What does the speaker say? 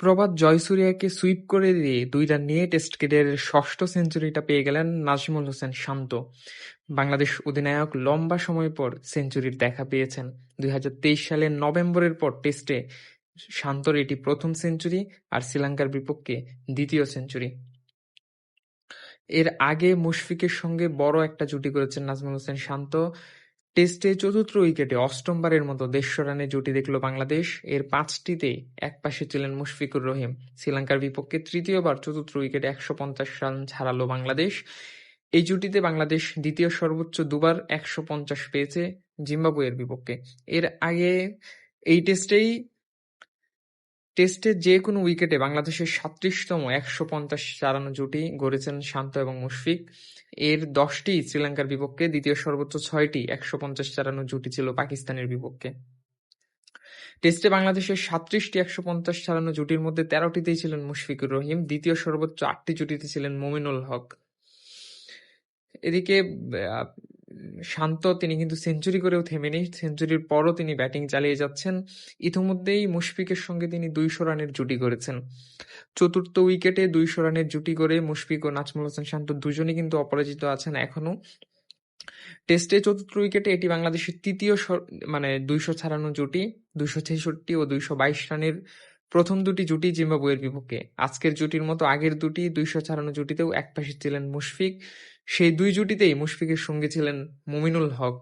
প্রভাত জয়সুরিয়াকে sweep করে দিয়ে দুই রান নিয়ে টেস্ট ক্যারিয়ারের ষষ্ঠ সেঞ্চুরিটা পেয়ে গেলেন নাজমুল হোসেন শান্ত। বাংলাদেশ অধিনায়ক লম্বা সময় পর সেঞ্চুরির দেখা পেয়েছেন। দুই হাজার তেইশ সালের নভেম্বরের পর টেস্টে শান্তর এটি প্রথম সেঞ্চুরি আর শ্রীলঙ্কার বিপক্ষে দ্বিতীয় সেঞ্চুরি। এর আগে মুশফিকের সঙ্গে বড় একটা জুটি করেছেন নাজমুল হোসেন শান্ত। টেস্টে চতুর্থ উইকেটে অষ্টমবারের মতো দেড়শো রানের জুটি দেখল বাংলাদেশ। এর পাঁচটিতে একপাশে ছিলেন মুশফিকুর রহিম। শ্রীলঙ্কার বিপক্ষে তৃতীয়বার চতুর্থ উইকেটে একশো পঞ্চাশ রান ছাড়ালো বাংলাদেশ। এই জুটিতে বাংলাদেশ দ্বিতীয় সর্বোচ্চ দুবার একশো পঞ্চাশ পেয়েছে জিম্বাবুয়ের বিপক্ষে। এর আগে এই টেস্টেই টেস্টে যে কোনো উইকেটে বাংলাদেশের সাতত্রিশতম একশো পঞ্চাশ চারানো জুটি গড়েছেন শান্ত এবং মুশফিক। এর দশটি শ্রীলঙ্কার বিপক্ষে, দ্বিতীয় সর্বোচ্চ ছয়টি একশো পঞ্চাশ চারানো জুটি ছিল পাকিস্তানের বিপক্ষে। টেস্টে বাংলাদেশের সাতত্রিশটি একশো পঞ্চাশ চারানো জুটির মধ্যে তেরোটিতেই ছিলেন মুশফিকুর রহিম, দ্বিতীয় সর্বোচ্চ আটটি জুটিতে ছিলেন মুমিনুল হক। এদিকে শান্ত, তিনি কিন্তু সেঞ্চুরি করেও থেমেনি। সেঞ্চুরির পরও তিনি ব্যাটিং চালিয়ে যাচ্ছেন। ইতিমধ্যেই মুশফিকের সঙ্গে তিনি দুইশো রানের জুটি করেছেন চতুর্থ উইকেটে দুইশো রানের জুটি করে মুশফিক ও নাজমুল হোসেন শান্ত দুজনই কিন্তু অপরাজিত আছেন এখনও টেস্টে চতুর্থ উইকেটে এটি বাংলাদেশের তৃতীয় মানে দুইশো ছাড়ানো জুটি দুইশো ছেষট্টি ও দুইশো বাইশ রানের প্রথম দুটি জুটি জিম্বাবুয়ের বিপক্ষে। আজকের জুটির মতো আগের দুটি দুইশো ছাড়ানো জুটিতেও একপাশে ছিলেন মুশফিক। সেই দুই জুটিতেই মুশফিকের সঙ্গে ছিলেন মুমিনুল হক।